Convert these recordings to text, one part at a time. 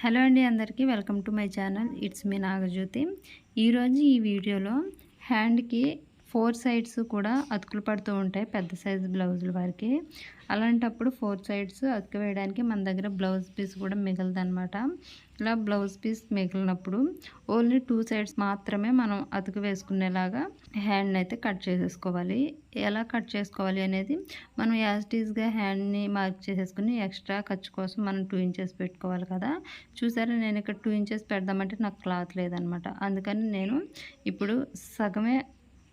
Hello అండి అందరికీ welcome to my channel. It's me Nagajyothi. ఈరోజు ఈ వీడియోలో హ్యాండ్కి ఫోర్ సైడ్స్ కూడా అతుకులు పడుతూ ఉంటాయి పెద్ద సైజు బ్లౌజుల వారికి. అలాంటప్పుడు ఫోర్ సైడ్స్ అతుకు వేయడానికి మన దగ్గర బ్లౌజ్ పీస్ కూడా మిగలదనమాట ఇలా బ్లౌజ్ పీస్ మిగిలినప్పుడు ఓన్లీ టూ సైడ్స్ మాత్రమే మనం అతుకు వేసుకునేలాగా హ్యాండ్ని అయితే కట్ చేసేసుకోవాలి. ఎలా కట్ చేసుకోవాలి అనేది మనం యాజిటీస్గా హ్యాండ్ని మార్క్ చేసేసుకుని ఎక్స్ట్రా ఖర్చు కోసం మనం టూ ఇంచెస్ పెట్టుకోవాలి కదా. చూసారా నేను ఇక్కడ టూ ఇంచెస్ పెడదామంటే నాకు క్లాత్ లేదనమాట అందుకని నేను ఇప్పుడు సగమే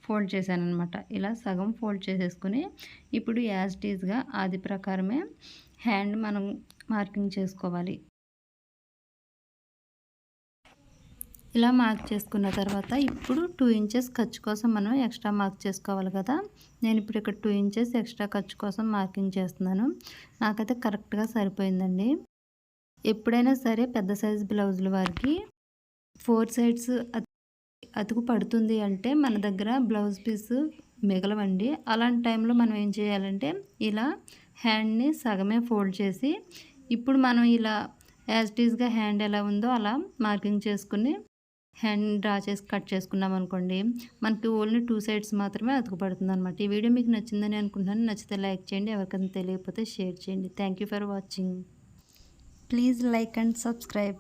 ఫోల్డ్ చేశాను అనమాట ఇలా సగం ఫోల్డ్ చేసేసుకుని ఇప్పుడు యాజ్ టీజ్గా ఆది ప్రకారమే హ్యాండ్ మనం మార్కింగ్ చేసుకోవాలి. ఇలా మార్క్ చేసుకున్న తర్వాత ఇప్పుడు టూ ఇంచెస్ ఖర్చు కోసం మనం ఎక్స్ట్రా మార్క్ చేసుకోవాలి కదా. నేను ఇప్పుడు ఇక్కడ టూ ఇంచెస్ ఎక్స్ట్రా ఖర్చు కోసం మార్కింగ్ చేస్తున్నాను. నాకైతే కరెక్ట్గా సరిపోయిందండి. ఎప్పుడైనా సరే పెద్ద సైజ్ బ్లౌజుల వారికి ఫోర్ సైడ్స్ అతుకు పడుతుంది అంటే మన దగ్గర బ్లౌజ్ పీస్ మిగలవండి. అలాంటి టైంలో మనం ఏం చేయాలంటే ఇలా హ్యాండ్ని సగమే ఫోల్డ్ చేసి ఇప్పుడు మనం ఇలా యాజ్ టీజ్గా హ్యాండ్ ఎలా ఉందో అలా మార్కింగ్ చేసుకుని హ్యాండ్ డ్రా చేసి కట్ చేసుకున్నాం అనుకోండి మనకి ఓన్లీ టూ సైడ్స్ మాత్రమే అతుకుపడుతుంది అనమాట ఈ వీడియో మీకు నచ్చిందని అనుకుంటున్నాను. నచ్చితే లైక్ చేయండి ఎవరికైనా తెలియకపోతే షేర్ చేయండి. Thank for watching. Please like and subscribe.